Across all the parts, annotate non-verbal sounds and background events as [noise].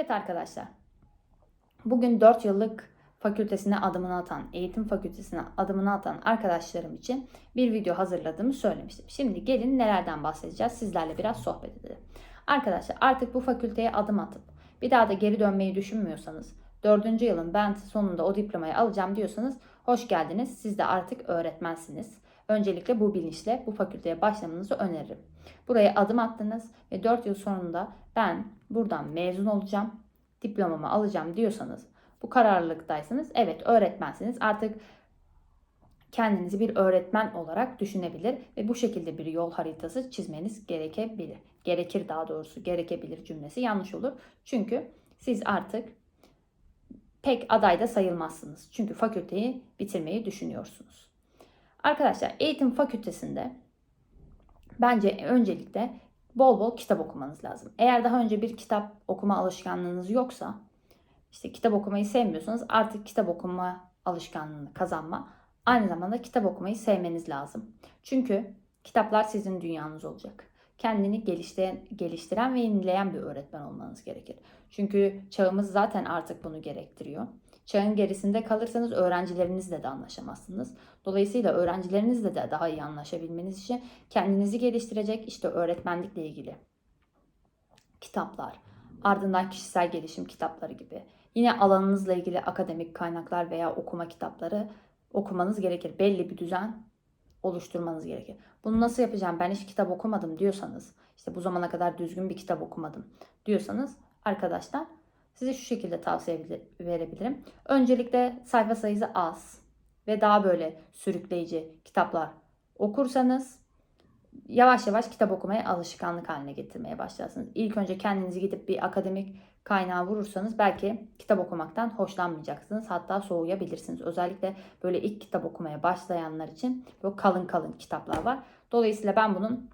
Evet arkadaşlar. Bugün 4 yıllık fakültesine adımını atan, eğitim fakültesine adımını atan arkadaşlarım için bir video hazırladığımı söylemiştim. Şimdi gelin nelerden bahsedeceğiz sizlerle biraz sohbet edelim. Arkadaşlar artık bu fakülteye adım atıp bir daha da geri dönmeyi düşünmüyorsanız, 4. yılın ben sonunda o diplomayı alacağım diyorsanız hoş geldiniz. Siz de artık öğretmensiniz. Öncelikle bu bilinçle bu fakülteye başlamanızı öneririm. Buraya adım attınız ve 4 yıl sonunda ben buradan mezun olacağım, diplomamı alacağım diyorsanız, bu kararlılıktaysanız evet öğretmensiniz. Artık kendinizi bir öğretmen olarak düşünebilir ve bu şekilde bir yol haritası çizmeniz gerekebilir. Gerekir daha doğrusu gerekebilir cümlesi yanlış olur. Çünkü siz artık pek adayda sayılmazsınız. Çünkü fakülteyi bitirmeyi düşünüyorsunuz. Arkadaşlar eğitim fakültesinde bence öncelikle bol bol kitap okumanız lazım. Eğer daha önce bir kitap okuma alışkanlığınız yoksa, işte kitap okumayı sevmiyorsanız artık kitap okuma alışkanlığını kazanma, aynı zamanda kitap okumayı sevmeniz lazım. Çünkü kitaplar sizin dünyanız olacak. Kendini geliştiren, geliştiren ve yenileyen bir öğretmen olmanız gerekir. Çünkü çağımız zaten artık bunu gerektiriyor. Çağın gerisinde kalırsanız öğrencilerinizle de anlaşamazsınız. Dolayısıyla öğrencilerinizle de daha iyi anlaşabilmeniz için kendinizi geliştirecek işte öğretmenlikle ilgili kitaplar, ardından kişisel gelişim kitapları gibi. Yine alanınızla ilgili akademik kaynaklar veya okuma kitapları okumanız gerekir. Belli bir düzen oluşturmanız gerekir. Bunu nasıl yapacağım? Ben hiç kitap okumadım diyorsanız, işte bu zamana kadar düzgün bir kitap okumadım diyorsanız arkadaşlar size şu şekilde tavsiye verebilirim. Öncelikle sayfa sayısı az ve daha böyle sürükleyici kitaplar okursanız yavaş yavaş kitap okumaya alışkanlık haline getirmeye başlarsınız. İlk önce kendinizi gidip bir akademik kaynağı vurursanız belki kitap okumaktan hoşlanmayacaksınız. Hatta soğuyabilirsiniz. Özellikle böyle ilk kitap okumaya başlayanlar için böyle kalın kalın kitaplar var. Dolayısıyla ben bunun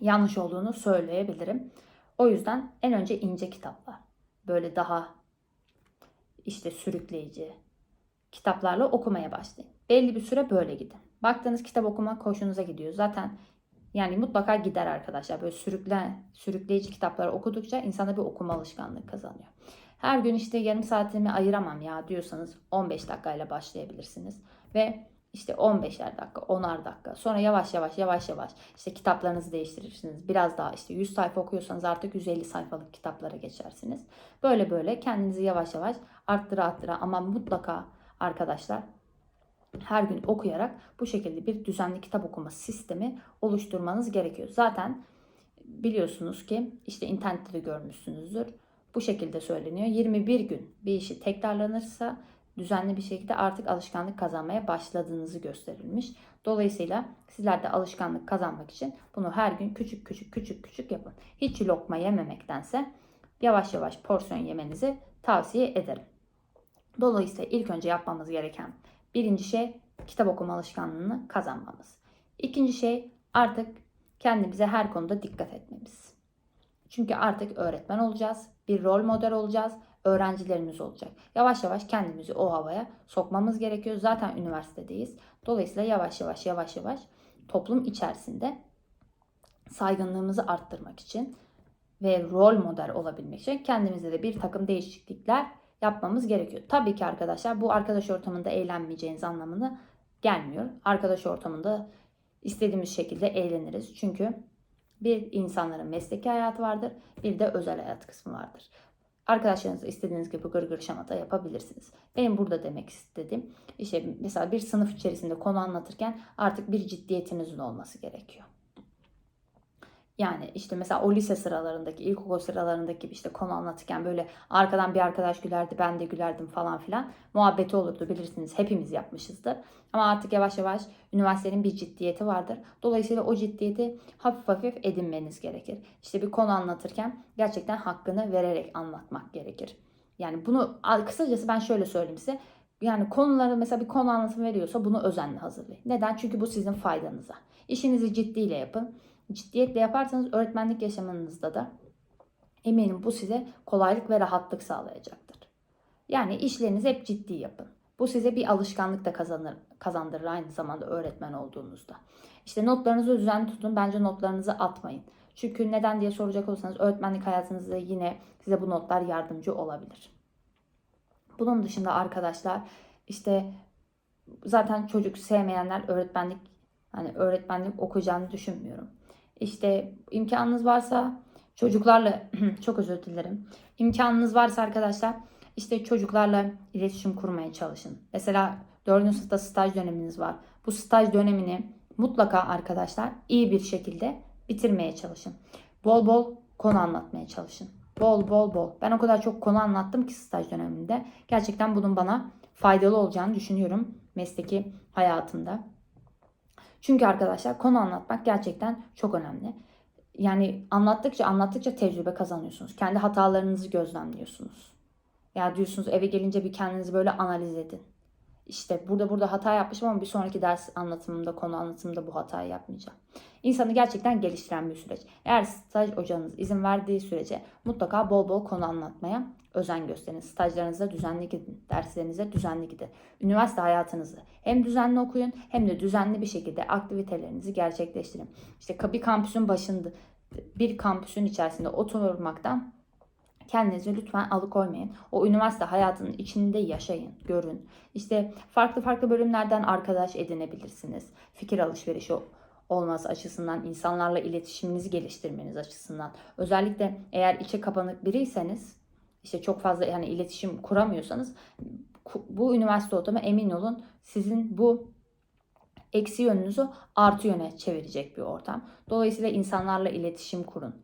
yanlış olduğunu söyleyebilirim. O yüzden en önce ince kitaplar. Böyle daha işte sürükleyici kitaplarla okumaya başlayın. Belli bir süre böyle gidin. Baktığınız kitap okumak hoşunuza gidiyor. Zaten yani mutlaka gider arkadaşlar. Böyle sürüklen, sürükleyici kitapları okudukça insana bir okuma alışkanlığı kazanıyor. Her gün işte yarım saatimi ayıramam ya diyorsanız 15 dakikayla başlayabilirsiniz. Ve işte 15'er dakika, 10'ar dakika. Sonra yavaş yavaş yavaş yavaş işte kitaplarınızı değiştirirsiniz. Biraz daha işte 100 sayfa okuyorsanız artık 150 sayfalık kitaplara geçersiniz. Böyle böyle kendinizi yavaş yavaş arttıra arttıra ama mutlaka arkadaşlar her gün okuyarak bu şekilde bir düzenli kitap okuma sistemi oluşturmanız gerekiyor. Zaten biliyorsunuz ki işte internette de görmüşsünüzdür. Bu şekilde söyleniyor. 21 gün bir işi tekrarlanırsa düzenli bir şekilde artık alışkanlık kazanmaya başladığınızı gösterilmiş. Dolayısıyla sizler de alışkanlık kazanmak için bunu her gün küçük küçük küçük küçük yapın. Hiç lokma yememektense yavaş yavaş porsiyon yemenizi tavsiye ederim. Dolayısıyla ilk önce yapmamız gereken birinci şey kitap okuma alışkanlığını kazanmamız. İkinci şey artık kendimize her konuda dikkat etmemiz. Çünkü artık öğretmen olacağız, bir rol model olacağız, öğrencilerimiz olacak. Yavaş yavaş kendimizi o havaya sokmamız gerekiyor. Zaten üniversitedeyiz. Dolayısıyla yavaş yavaş yavaş yavaş toplum içerisinde saygınlığımızı arttırmak için ve rol model olabilmek için kendimizde de bir takım değişiklikler yapmamız gerekiyor. Tabii ki arkadaşlar bu arkadaş ortamında eğlenmeyeceğiniz anlamına gelmiyor. Arkadaş ortamında istediğimiz şekilde eğleniriz. Çünkü bir insanların mesleki hayatı vardır, bir de özel hayat kısmı vardır. Arkadaşlarınızla istediğiniz gibi gır gır şamata yapabilirsiniz. Benim burada demek istediğim işte mesela bir sınıf içerisinde konu anlatırken artık bir ciddiyetinizin olması gerekiyor. Yani işte mesela o lise sıralarındaki, ilkokul sıralarındaki gibi işte konu anlatırken böyle arkadan bir arkadaş gülerdi, ben de gülerdim falan filan. Muhabbeti olurdu bilirsiniz. Hepimiz yapmışızdır. Ama artık yavaş yavaş üniversitenin bir ciddiyeti vardır. Dolayısıyla o ciddiyeti hafif hafif edinmeniz gerekir. İşte bir konu anlatırken gerçekten hakkını vererek anlatmak gerekir. Yani bunu kısacası ben şöyle söyleyeyim size. Yani konuları mesela bir konu anlatım veriyorsa bunu özenle hazırlayın. Neden? Çünkü bu sizin faydanıza. İşinizi ciddiyle yapın ciddiyetle yaparsanız öğretmenlik yaşamınızda da eminim bu size kolaylık ve rahatlık sağlayacaktır. Yani işlerinizi hep ciddi yapın. Bu size bir alışkanlık da kazanır, kazandırır aynı zamanda öğretmen olduğunuzda. İşte notlarınızı düzenli tutun. Bence notlarınızı atmayın. Çünkü neden diye soracak olursanız öğretmenlik hayatınızda yine size bu notlar yardımcı olabilir. Bunun dışında arkadaşlar işte zaten çocuk sevmeyenler öğretmenlik hani öğretmenlik okuyacağını düşünmüyorum. İşte imkanınız varsa çocuklarla [clears throat] çok özür dilerim. İmkanınız varsa arkadaşlar işte çocuklarla iletişim kurmaya çalışın. Mesela 4. sınıfta staj döneminiz var. Bu staj dönemini mutlaka arkadaşlar iyi bir şekilde bitirmeye çalışın. Bol bol konu anlatmaya çalışın. Bol bol bol. Ben o kadar çok konu anlattım ki staj döneminde. Gerçekten bunun bana faydalı olacağını düşünüyorum mesleki hayatımda. Çünkü arkadaşlar konu anlatmak gerçekten çok önemli. Yani anlattıkça anlattıkça tecrübe kazanıyorsunuz. Kendi hatalarınızı gözlemliyorsunuz. Ya diyorsunuz eve gelince bir kendinizi böyle analiz edin. İşte burada burada hata yapmışım ama bir sonraki ders anlatımımda, konu anlatımında bu hatayı yapmayacağım. İnsanı gerçekten geliştiren bir süreç. Eğer staj hocanız izin verdiği sürece mutlaka bol bol konu anlatmaya özen gösterin. Stajlarınıza düzenli gidin, derslerinize düzenli gidin. Üniversite hayatınızı hem düzenli okuyun hem de düzenli bir şekilde aktivitelerinizi gerçekleştirin. İşte bir kampüsün başında, bir kampüsün içerisinde oturmaktan Kendinizi lütfen alıkoymayın. O üniversite hayatının içinde yaşayın, görün. İşte farklı farklı bölümlerden arkadaş edinebilirsiniz. Fikir alışverişi olması açısından, insanlarla iletişiminizi geliştirmeniz açısından. Özellikle eğer içe kapanık biriyseniz, işte çok fazla yani iletişim kuramıyorsanız bu üniversite ortamı emin olun sizin bu eksi yönünüzü artı yöne çevirecek bir ortam. Dolayısıyla insanlarla iletişim kurun.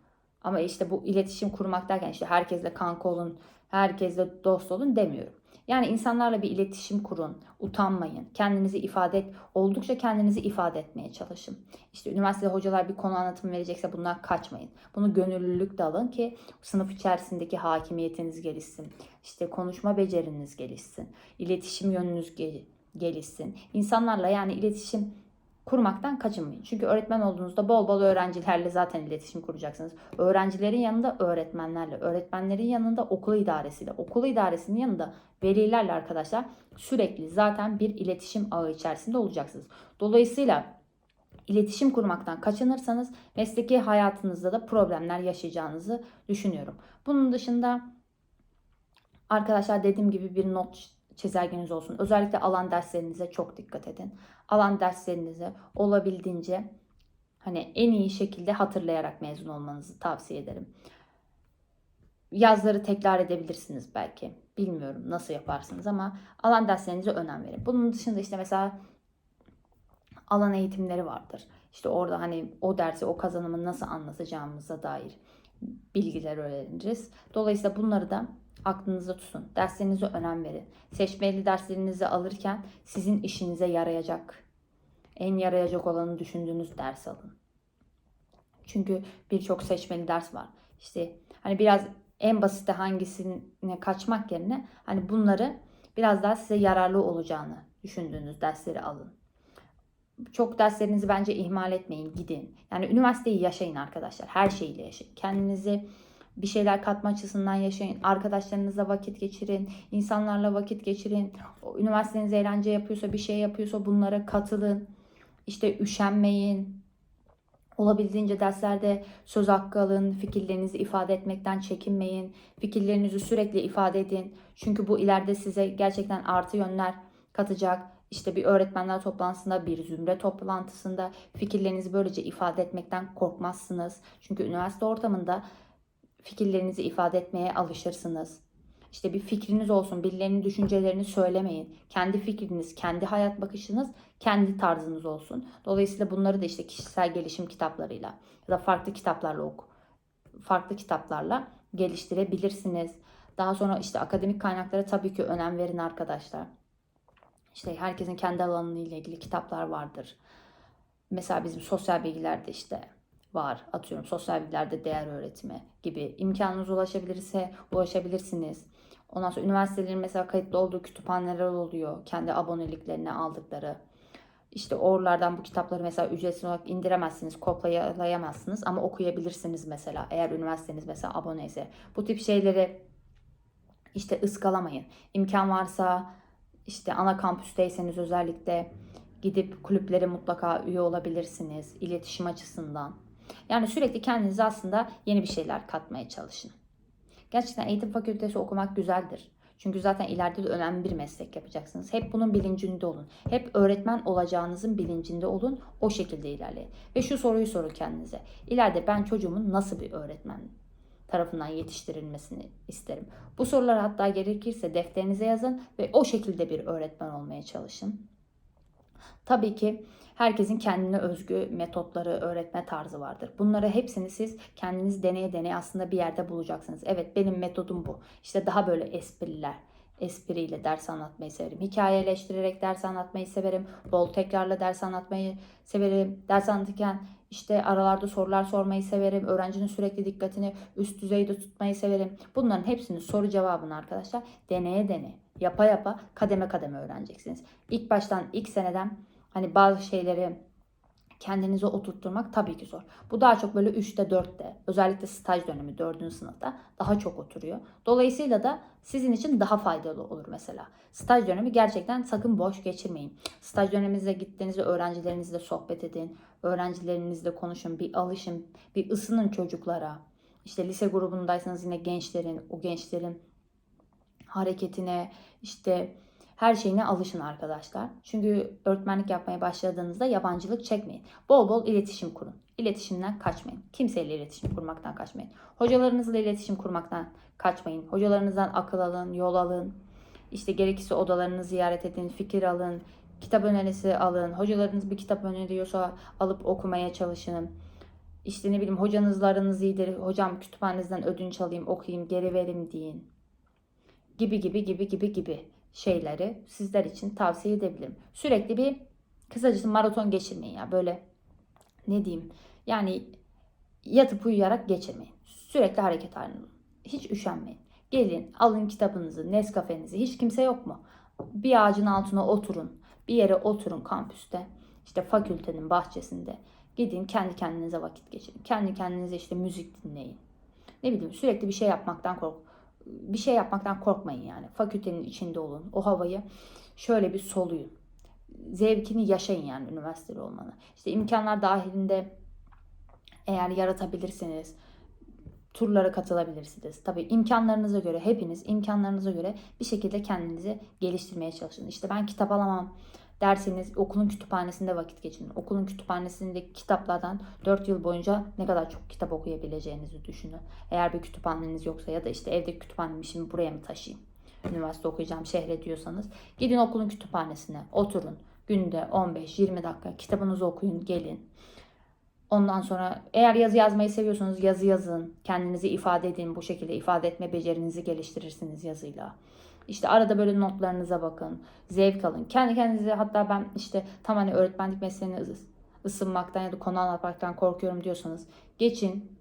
Ama işte bu iletişim kurmak derken işte herkesle kanka olun, herkesle dost olun demiyorum. Yani insanlarla bir iletişim kurun, utanmayın, kendinizi ifade et, oldukça kendinizi ifade etmeye çalışın. İşte üniversitede hocalar bir konu anlatımı verecekse bundan kaçmayın. Bunu gönüllülükle alın ki sınıf içerisindeki hakimiyetiniz gelişsin. İşte konuşma beceriniz gelişsin. İletişim yönünüz gelişsin. İnsanlarla yani iletişim kurmaktan kaçınmayın. Çünkü öğretmen olduğunuzda bol bol öğrencilerle zaten iletişim kuracaksınız. Öğrencilerin yanında öğretmenlerle, öğretmenlerin yanında okul idaresiyle, okul idaresinin yanında velilerle arkadaşlar sürekli zaten bir iletişim ağı içerisinde olacaksınız. Dolayısıyla iletişim kurmaktan kaçınırsanız mesleki hayatınızda da problemler yaşayacağınızı düşünüyorum. Bunun dışında arkadaşlar dediğim gibi bir not çizelgeniz olsun. Özellikle alan derslerinize çok dikkat edin. Alan derslerinizi olabildiğince hani en iyi şekilde hatırlayarak mezun olmanızı tavsiye ederim. Yazları tekrar edebilirsiniz belki. Bilmiyorum nasıl yaparsınız ama alan derslerinize önem verin. Bunun dışında işte mesela alan eğitimleri vardır. İşte orada hani o dersi, o kazanımı nasıl anlatacağımıza dair bilgiler öğreniriz. Dolayısıyla bunları da aklınızda tutun. Derslerinize önem verin. Seçmeli derslerinizi alırken sizin işinize yarayacak, en yarayacak olanı düşündüğünüz ders alın. Çünkü birçok seçmeli ders var. İşte hani biraz en basite hangisine kaçmak yerine hani bunları biraz daha size yararlı olacağını düşündüğünüz dersleri alın. Çok derslerinizi bence ihmal etmeyin, gidin. Yani üniversiteyi yaşayın arkadaşlar. Her şeyiyle yaşayın. Kendinizi bir şeyler katma açısından yaşayın. Arkadaşlarınızla vakit geçirin. insanlarla vakit geçirin. Üniversiteniz eğlence yapıyorsa, bir şey yapıyorsa bunlara katılın. İşte üşenmeyin. Olabildiğince derslerde söz hakkı alın, fikirlerinizi ifade etmekten çekinmeyin. Fikirlerinizi sürekli ifade edin. Çünkü bu ileride size gerçekten artı yönler katacak. İşte bir öğretmenler toplantısında, bir zümre toplantısında fikirlerinizi böylece ifade etmekten korkmazsınız. Çünkü üniversite ortamında fikirlerinizi ifade etmeye alışırsınız. İşte bir fikriniz olsun, birilerinin düşüncelerini söylemeyin. Kendi fikriniz, kendi hayat bakışınız, kendi tarzınız olsun. Dolayısıyla bunları da işte kişisel gelişim kitaplarıyla ya da farklı kitaplarla oku. Farklı kitaplarla geliştirebilirsiniz. Daha sonra işte akademik kaynaklara tabii ki önem verin arkadaşlar. İşte herkesin kendi alanı ile ilgili kitaplar vardır. Mesela bizim sosyal bilgilerde işte var. Atıyorum sosyal bilgilerde değer öğretimi gibi imkanınız ulaşabilirse ulaşabilirsiniz. Ondan sonra üniversitelerin mesela kayıtlı olduğu kütüphaneler oluyor. Kendi aboneliklerini aldıkları. İşte oralardan bu kitapları mesela ücretsiz olarak indiremezsiniz, kopyalayamazsınız ama okuyabilirsiniz mesela. Eğer üniversiteniz mesela aboneyse. Bu tip şeyleri işte ıskalamayın. İmkan varsa işte ana kampüsteyseniz özellikle gidip kulüplere mutlaka üye olabilirsiniz iletişim açısından. Yani sürekli kendinize aslında yeni bir şeyler katmaya çalışın. Gerçekten eğitim fakültesi okumak güzeldir. Çünkü zaten ileride de önemli bir meslek yapacaksınız. Hep bunun bilincinde olun. Hep öğretmen olacağınızın bilincinde olun. O şekilde ilerleyin. Ve şu soruyu sorun kendinize. İleride ben çocuğumun nasıl bir öğretmen tarafından yetiştirilmesini isterim. Bu soruları hatta gerekirse defterinize yazın ve o şekilde bir öğretmen olmaya çalışın. Tabii ki herkesin kendine özgü metotları, öğretme tarzı vardır. Bunları hepsini siz kendiniz deneye deneye aslında bir yerde bulacaksınız. Evet benim metodum bu. İşte daha böyle espriler, espriyle ders anlatmayı severim. Hikayeleştirerek ders anlatmayı severim. Bol tekrarla ders anlatmayı severim. Ders anlatırken işte aralarda sorular sormayı severim. Öğrencinin sürekli dikkatini üst düzeyde tutmayı severim. Bunların hepsini soru cevabını arkadaşlar deneye deneye, yapa yapa kademe kademe öğreneceksiniz. İlk baştan, ilk seneden hani bazı şeyleri kendinize oturtturmak tabii ki zor. Bu daha çok böyle 3'te 4'te özellikle staj dönemi 4. sınıfta daha çok oturuyor. Dolayısıyla da sizin için daha faydalı olur mesela. Staj dönemi gerçekten sakın boş geçirmeyin. Staj döneminize gittiğinizde öğrencilerinizle sohbet edin. Öğrencilerinizle konuşun, bir alışın, bir ısının çocuklara. İşte lise grubundaysanız yine gençlerin, o gençlerin hareketine, işte her şeyine alışın arkadaşlar. Çünkü öğretmenlik yapmaya başladığınızda yabancılık çekmeyin. Bol bol iletişim kurun. İletişimden kaçmayın. Kimseyle iletişim kurmaktan kaçmayın. Hocalarınızla iletişim kurmaktan kaçmayın. Hocalarınızdan akıl alın, yol alın. İşte gerekirse odalarını ziyaret edin, fikir alın, kitap önerisi alın. Hocalarınız bir kitap öneriyorsa alıp okumaya çalışın. İşte ne bileyim hocanızla aranız iyidir. Hocam kütüphanenizden ödünç alayım, okuyayım, geri verin deyin. Gibi gibi gibi gibi gibi şeyleri sizler için tavsiye edebilirim. Sürekli bir kısacası maraton geçirmeyin ya böyle ne diyeyim yani yatıp uyuyarak geçirmeyin. Sürekli hareket halinde olun. Hiç üşenmeyin. Gelin alın kitabınızı, Nescafe'nizi. Hiç kimse yok mu? Bir ağacın altına oturun. Bir yere oturun kampüste. İşte fakültenin bahçesinde. Gidin kendi kendinize vakit geçirin. Kendi kendinize işte müzik dinleyin. Ne bileyim sürekli bir şey yapmaktan kork bir şey yapmaktan korkmayın yani. Fakültenin içinde olun. O havayı şöyle bir soluyun. Zevkini yaşayın yani üniversiteli olmanı. İşte imkanlar dahilinde eğer yaratabilirsiniz, turlara katılabilirsiniz. Tabii imkanlarınıza göre hepiniz imkanlarınıza göre bir şekilde kendinizi geliştirmeye çalışın. İşte ben kitap alamam derseniz okulun kütüphanesinde vakit geçirin. Okulun kütüphanesindeki kitaplardan 4 yıl boyunca ne kadar çok kitap okuyabileceğinizi düşünün. Eğer bir kütüphaneniz yoksa ya da işte evdeki kütüphanemi şimdi buraya mı taşıyayım? Üniversite okuyacağım şehre diyorsanız gidin okulun kütüphanesine oturun. Günde 15-20 dakika kitabınızı okuyun gelin. Ondan sonra eğer yazı yazmayı seviyorsanız yazı yazın. Kendinizi ifade edin. Bu şekilde ifade etme becerinizi geliştirirsiniz yazıyla. İşte arada böyle notlarınıza bakın. Zevk alın. Kendi kendinize hatta ben işte tam hani öğretmenlik mesleğine ıs- ısınmaktan ya da konu anlatmaktan korkuyorum diyorsanız geçin.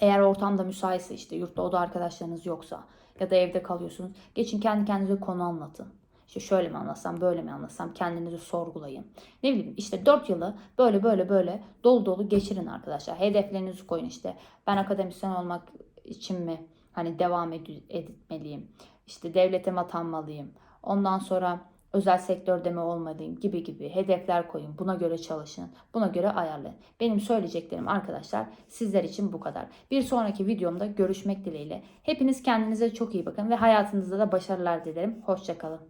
Eğer ortamda müsaitse işte yurtta oda arkadaşlarınız yoksa ya da evde kalıyorsunuz. Geçin kendi kendinize konu anlatın. İşte şöyle mi anlatsam, böyle mi anlatsam kendinizi sorgulayın. Ne bileyim işte 4 yılı böyle böyle böyle dolu dolu geçirin arkadaşlar. Hedeflerinizi koyun işte. Ben akademisyen olmak için mi hani devam ed- etmeliyim? İşte devlete mi atanmalıyım? Ondan sonra özel sektörde mi olmalıyım gibi gibi hedefler koyun. Buna göre çalışın. Buna göre ayarlayın. Benim söyleyeceklerim arkadaşlar sizler için bu kadar. Bir sonraki videomda görüşmek dileğiyle. Hepiniz kendinize çok iyi bakın ve hayatınızda da başarılar dilerim. Hoşçakalın.